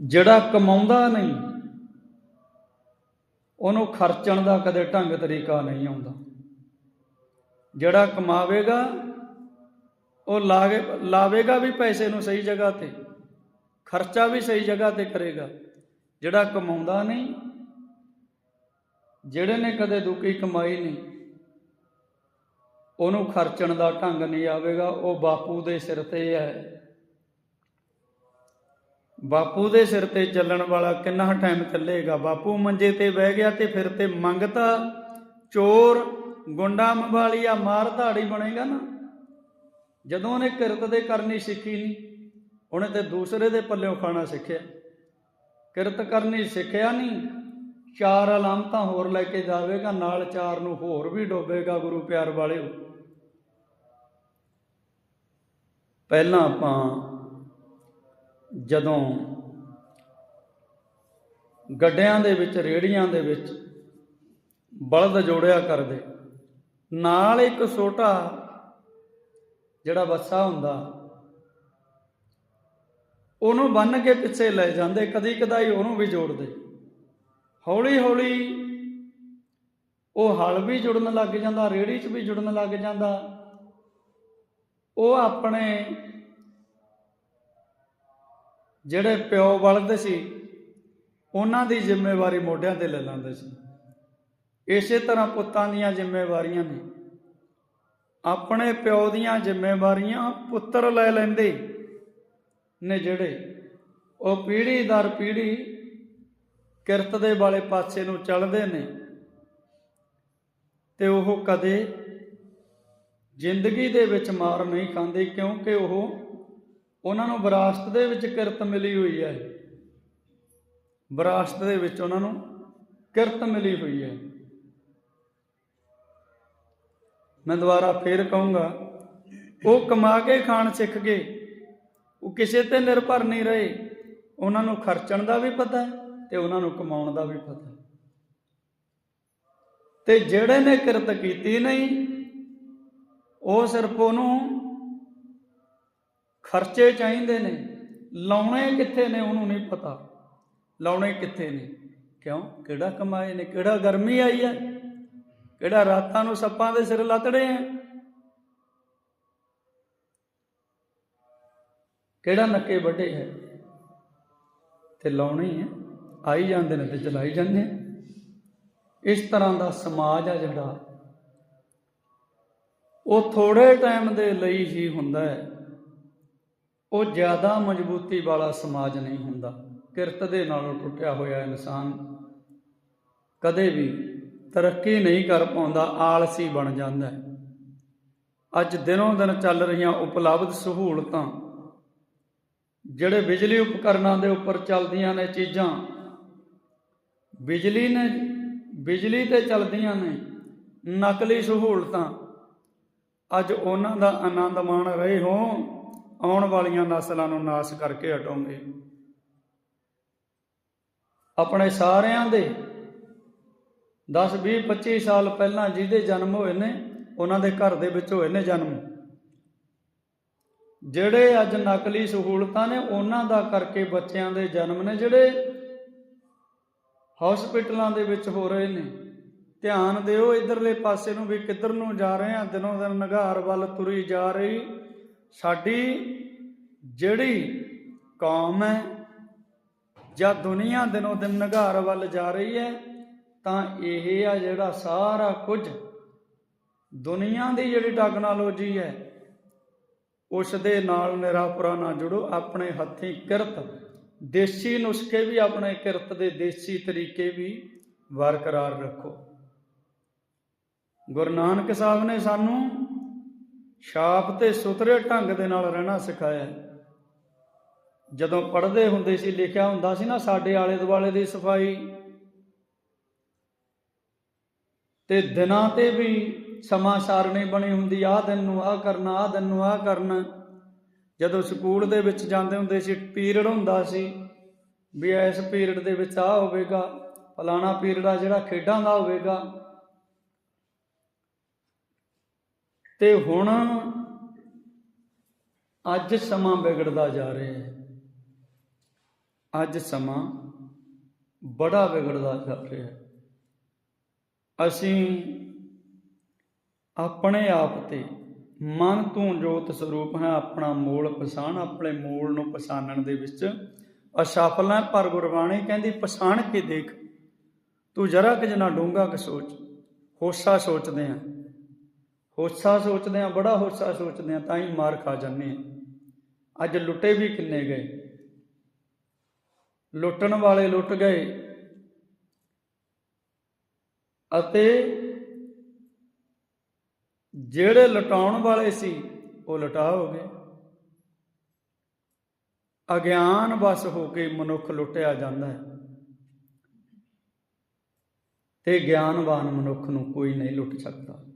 ਜਿਹੜਾ ਕਮਾਉਂਦਾ ਨਹੀਂ, ਉਹਨੂੰ ਖਰਚਣ ਦਾ ਕਦੇ ਢੰਗ ਤਰੀਕਾ ਨਹੀਂ ਆਉਂਦਾ। ਜਿਹੜਾ ਕਮਾਵੇਗਾ, ਉਹ ਲਾਗੇ ਲਾਵੇਗਾ ਵੀ ਪੈਸੇ ਨੂੰ ਸਹੀ ਜਗ੍ਹਾ ਤੇ, ਖਰਚਾ ਵੀ ਸਹੀ ਜਗ੍ਹਾ ਤੇ ਕਰੇਗਾ। ਜਿਹੜਾ ਕਮਾਉਂਦਾ ਨਹੀਂ, ਜਿਹੜੇ ਨੇ ਕਦੇ ਦੁੱਕੀ ਕਮਾਈ ਨਹੀਂ, ਉਹਨੂੰ ਖਰਚਣ ਦਾ ਢੰਗ ਨਹੀਂ ਆਵੇਗਾ। ਉਹ ਬਾਪੂ ਦੇ ਸਿਰ ਤੇ ਹੈ। ਬਾਪੂ ਦੇ ਸਿਰ ਤੇ ਚੱਲਣ ਵਾਲਾ ਕਿੰਨਾ ਟਾਈਮ ਚੱਲੇਗਾ? ਬਾਪੂ ਮੰਜੇ ਤੇ ਬਹਿ ਗਿਆ ਤੇ ਫਿਰ ਤੇ ਮੰਗਤਾ, ਚੋਰ, ਗੁੰਡਾ ਮਵਾਲੀਆ ਮਾਰ ਧਾੜੀ ਬਣੇਗਾ ਨਾ? ਜਦੋਂ ਉਹਨੇ ਕਿਰਤ ਦੇ ਕਰਨੀ ਸਿੱਖੀ ਨਹੀਂ ਉਹਨੇ ਤੇ ਦੂਸਰੇ ਦੇ ਪੱਲਿਓਂ ਖਾਣਾ ਸਿੱਖਿਆ। ਕਿਰਤ ਕਰਨੀ ਸਿੱਖਿਆ ਨਹੀਂ ਚਾਰ ਅਲਾਮਤਾਂ ਹੋਰ ਲੈ ਕੇ ਜਾਵੇਗਾ, ਨਾਲ ਚਾਰ ਨੂੰ ਹੋਰ ਵੀ ਡੋਬੇਗਾ ਗੁਰੂ ਪਿਆਰ ਵਾਲਿਓ। ਪਹਿਲਾਂ ਆਪਾਂ ਜਦੋਂ ਗੱਡਿਆਂ ਦੇ ਵਿੱਚ, ਰੇੜੀਆਂ ਦੇ ਵਿੱਚ ਬਲਦ ਜੋੜਿਆ ਕਰਦੇ, ਨਾਲ ਇੱਕ ਛੋਟਾ ਜਿਹੜਾ ਬੱਸਾ ਹੁੰਦਾ, ਉਹਨੂੰ ਬੰਨ ਕੇ ਪਿੱਛੇ ਲੈ ਜਾਂਦੇ, ਕਦੀ ਕਦਾਈ ਉਹਨੂੰ ਵੀ ਜੋੜਦੇ। ਹੌਲੀ ਹੌਲੀ ਉਹ ਹਲ ਵੀ ਜੁੜਨ ਲੱਗ ਜਾਂਦਾ, ਰੇੜੀ 'ਚ ਵੀ ਜੁੜਨ ਲੱਗ ਜਾਂਦਾ। ਉਹ ਆਪਣੇ ਜਿਹੜੇ ਪਿਓ ਬਲਦ ਸੀ, ਉਹਨਾਂ ਦੀ ਜ਼ਿੰਮੇਵਾਰੀ ਮੋਢਿਆਂ ਤੇ ਲੈ ਲੈਂਦੇ ਸੀ। ਇਸੇ ਤਰ੍ਹਾਂ ਪੁੱਤਾਂ ਦੀਆਂ ਜ਼ਿੰਮੇਵਾਰੀਆਂ ਨੇ। ਆਪਣੇ ਪਿਓ ਦੀਆਂ ਜ਼ਿੰਮੇਵਾਰੀਆਂ ਪੁੱਤਰ ਲੈ ਲੈਂਦੇ ਨੇ ਜਿਹੜੇ ਉਹ ਪੀੜ੍ਹੀ ਦਰ ਪੀੜ੍ਹੀ ਕਿਰਤ ਦੇ ਵਾਲੇ ਪਾਸੇ ਨੂੰ ਚੱਲਦੇ ਨੇ ਤੇ ਉਹ ਕਦੇ ਜ਼ਿੰਦਗੀ ਦੇ ਵਿੱਚ ਮਾਰ ਨਹੀਂ ਖਾਂਦੇ ਕਿਉਂਕਿ ਉਹ ਉਹਨਾਂ ਨੂੰ ਵਿਰਾਸਤ ਦੇ ਵਿੱਚ ਕਿਰਤ ਮਿਲੀ ਹੋਈ ਹੈ। ਵਿਰਾਸਤ ਦੇ ਵਿੱਚ ਉਹਨਾਂ ਨੂੰ ਕਿਰਤ ਮਿਲੀ ਹੋਈ ਹੈ। ਮੈਂ ਦੁਬਾਰਾ ਫੇਰ ਕਹੂੰਗਾ, ਉਹ ਕਮਾ ਕੇ ਖਾਣ ਸਿੱਖ ਗਏ, ਉਹ ਕਿਸੇ ਤੇ ਨਿਰਭਰ ਨਹੀਂ ਰਹੇ। ਉਹਨਾਂ ਨੂੰ ਖਰਚਣ ਦਾ ਵੀ ਪਤਾ ਹੈ ਤੇ ਉਹਨਾਂ ਨੂੰ ਕਮਾਉਣ ਦਾ ਵੀ ਪਤਾ ਤੇ ਜਿਹੜੇ ਨੇ ਕਿਰਤ ਕੀਤੀ ਨਹੀਂ, ਉਹ ਸਿਰਫ ਉਹਨੂੰ ਖਰਚੇ ਚਾਹੀਦੇ ਨੇ, ਲਾਉਣੇ ਕਿੱਥੇ ਨੇ ਉਹਨੂੰ ਨਹੀਂ ਪਤਾ। ਲਾਉਣੇ ਕਿੱਥੇ ਨੇ? ਕਿਉਂ? ਕਿਹੜਾ ਕਮਾਏ ਨੇ? ਕਿਹੜਾ ਗਰਮੀ ਆਈ ਹੈ? ਕਿਹੜਾ ਰਾਤਾਂ ਨੂੰ ਸੱਪਾਂ ਦੇ ਸਿਰ ਲੱਤੜੇ ਆ ਕਿਹੜਾ ਨੱਕੇ ਵੱਡੇ ਹੈ? ਤੇ ਲਾਉਣੇ ਹੈ ਆਈ ਜਾਂਦੇ ਨੇ ਤੇ ਚਲਾਈ ਜਾਂਦੇ ਇਸ ਤਰ੍ਹਾਂ ਦਾ ਸਮਾਜ ਆ ਜਿਹੜਾ, ਉਹ ਥੋੜੇ ਟਾਈਮ ਦੇ ਲਈ ਹੀ ਹੁੰਦਾ ਹੈ। ਉਹ ਜ਼ਿਆਦਾ ਮਜ਼ਬੂਤੀ ਵਾਲਾ ਸਮਾਜ ਨਹੀਂ ਹੁੰਦਾ। ਕਿਰਤ ਦੇ ਨਾਲੋਂ ਟੁੱਟਿਆ ਹੋਇਆ ਇਨਸਾਨ ਕਦੇ ਵੀ ਤਰੱਕੀ ਨਹੀਂ ਕਰ ਪਾਉਂਦਾ, ਆਲਸੀ ਬਣ ਜਾਂਦਾ ਹੈ। ਅੱਜ ਦਿਨੋਂ ਦਿਨ ਚੱਲ ਰਹੀਆਂ ਉਪਲਬਧ ਸਹੂਲਤਾਂ, ਜਿਹੜੇ ਬਿਜਲੀ ਉਪਕਰਨਾਂ ਦੇ ਉੱਪਰ ਚੱਲਦੀਆਂ ਨੇ ਚੀਜ਼ਾਂ, ਬਿਜਲੀ ਨੇ, ਬਿਜਲੀ ਤੇ ਚੱਲਦੀਆਂ ਨੇ ਨਕਲੀ ਸਹੂਲਤਾਂ, ਅੱਜ ਉਹਨਾਂ ਦਾ ਆਨੰਦ ਮਾਣ ਰਹੇ ਹੋ। ਆਉਣ ਵਾਲੀਆਂ ਨਸਲਾਂ ਨੂੰ ਨਾਸ ਕਰਕੇ ਹਟੋਗੇ। ਆਪਣੇ ਸਾਰਿਆਂ ਦੇ 10 20 25 ਸਾਲ ਪਹਿਲਾਂ ਜਿਹਦੇ ਜਨਮ ਹੋਏ ਨੇ, ਉਹਨਾਂ ਦੇ ਘਰ ਦੇ ਵਿੱਚ ਹੋਏ ਨੇ ਜਨਮ। ਜਿਹੜੇ ਅੱਜ ਨਕਲੀ ਸਹੂਲਤਾਂ ਨੇ, ਉਹਨਾਂ ਦਾ ਕਰਕੇ ਬੱਚਿਆਂ ਦੇ ਜਨਮ ਨੇ। ਜਿਹੜੇ ਹਸਪੀਟਲਾਂ ਦੇ ਵਿੱਚ ਹੋ ਰਹੇ ਨੇ, ਧਿਆਨ ਦਿਓ, ਇਧਰਲੇ ਪਾਸੇ ਨੂੰ ਵੀ ਕਿੱਧਰ ਨੂੰ ਜਾ ਰਹੇ ਆ, ਦਿਨੋਂ ਦਿਨ ਨਿਗਾਰ ਵੱਲ ਤੁਰੀ ਜਾ ਰਹੀ ਸਾਡੀ ਜਿਹੜੀ ਕੌਮ ਹੈ ਜਾਂ ਦੁਨੀਆ ਦਿਨੋਂ ਦਿਨ ਨਿਘਾਰ ਵੱਲ ਜਾ ਰਹੀ ਹੈ, ਤਾਂ ਇਹ ਆ ਜਿਹੜਾ ਸਾਰਾ ਕੁਝ ਦੁਨੀਆ ਦੀ ਜਿਹੜੀ ਟੈਕਨੋਲੋਜੀ ਹੈ, ਉਸ ਦੇ ਨਾਲ ਨਿਰਾ ਨਾ ਜੁੜੋ, ਆਪਣੇ ਹੱਥੀਂ ਕਿਰਤ, ਦੇਸੀ ਨੁਸਖੇ ਵੀ ਆਪਣੇ ਕਿਰਤ ਦੇ ਦੇਸੀ ਤਰੀਕੇ ਵੀ ਬਰਕਰਾਰ ਰੱਖੋ। ਗੁਰੂ ਨਾਨਕ ਸਾਹਿਬ ਨੇ ਸਾਨੂੰ ਛਾਪ ਤੇ ਸੁਥਰੇ ਢੰਗ ਦੇ ਨਾਲ ਰਹਿਣਾ ਸਿਖਾਇਆ। ਜਦੋਂ ਪੜ੍ਹਦੇ ਹੁੰਦੇ ਸੀ, ਲਿਖਿਆ ਹੁੰਦਾ ਸੀ ਨਾ, ਸਾਡੇ ਆਲੇ ਦੁਆਲੇ ਦੀ ਸਫ਼ਾਈ। ਤੇ ਦਿਨਾਂ ਤੇ ਵੀ ਸਮਾਂ ਸਾਰਣੀ ਬਣੀ ਹੁੰਦੀ, ਆਹ ਦਿਨ ਨੂੰ ਆਹ ਕਰਨਾ, ਆਹ ਦਿਨ ਨੂੰ ਆਹ ਕਰਨਾ। ਜਦੋਂ ਸਕੂਲ ਦੇ ਵਿੱਚ ਜਾਂਦੇ ਹੁੰਦੇ ਸੀ, ਪੀਰੀਅਡ ਹੁੰਦਾ ਸੀ ਵੀ ਇਸ ਪੀਰੀਅਡ ਦੇ ਵਿੱਚ ਆਹ ਹੋਵੇਗਾ, ਫਲਾਣਾ ਪੀਰੀਅਡ ਆ ਜਿਹੜਾ ਖੇਡਾਂ ਦਾ ਹੋਵੇਗਾ। ਤੇ ਹੁਣ ਅੱਜ ਸਮਾਂ ਵਿਗੜਦਾ ਜਾ ਰਿਹਾ ਹੈ। ਅੱਜ ਸਮਾਂ ਬੜਾ ਵਿਗੜਦਾ ਜਾ ਰਿਹਾ ਹੈ। ਅਸੀਂ ਆਪਣੇ ਆਪ ਤੇ ਮਨ ਤੂੰ ਜੋਤ ਸਰੂਪ ਹੈ, ਆਪਣਾ ਮੂਲ ਪਛਾਣ, ਆਪਣੇ ਮੂਲ ਨੂੰ ਪਛਾਣਨ ਦੇ ਵਿੱਚ ਅਸਫਲ ਹੈ, ਪਰ ਗੁਰਬਾਣੀ ਕਹਿੰਦੀ, ਪਛਾਣ ਕੇ ਦੇਖ, ਤੂੰ ਜਰਾ ਕਿ ਜਨਾ ਡੂੰਗਾ ਕਿ ਸੋਚ, ਹੋਸਾ ਸੋਚਦੇ ਆ। ਹੋਸਾ ਸੋਚਦੇ ਆ ਬੜਾ ਹੋਸਾ ਸੋਚਦੇ ਆ ਤਾਂ ਹੀ ਮਾਰ ਖਾ ਜਾਂਦੇ ਆ ਅੱਜ ਲੁੱਟੇ ਵੀ ਕਿੰਨੇ ਗਏ। ਲੁੱਟਣ ਵਾਲੇ ਲੁੱਟ ਗਏ। ਅਤੇ ਜਿਹੜੇ ਲਟਾਉਣ ਵਾਲੇ ਸੀ, ਉਹ ਲਟਾ ਹੋ ਗਏ। ਅਗਿਆਨ ਵਸ ਹੋ ਕੇ ਮਨੁੱਖ ਲੁੱਟਿਆ ਜਾਂਦਾ ਹੈ। ਤੇ ਗਿਆਨਵਾਨ ਮਨੁੱਖ ਨੂੰ ਕੋਈ ਨਹੀਂ ਲੁੱਟ ਸਕਦਾ।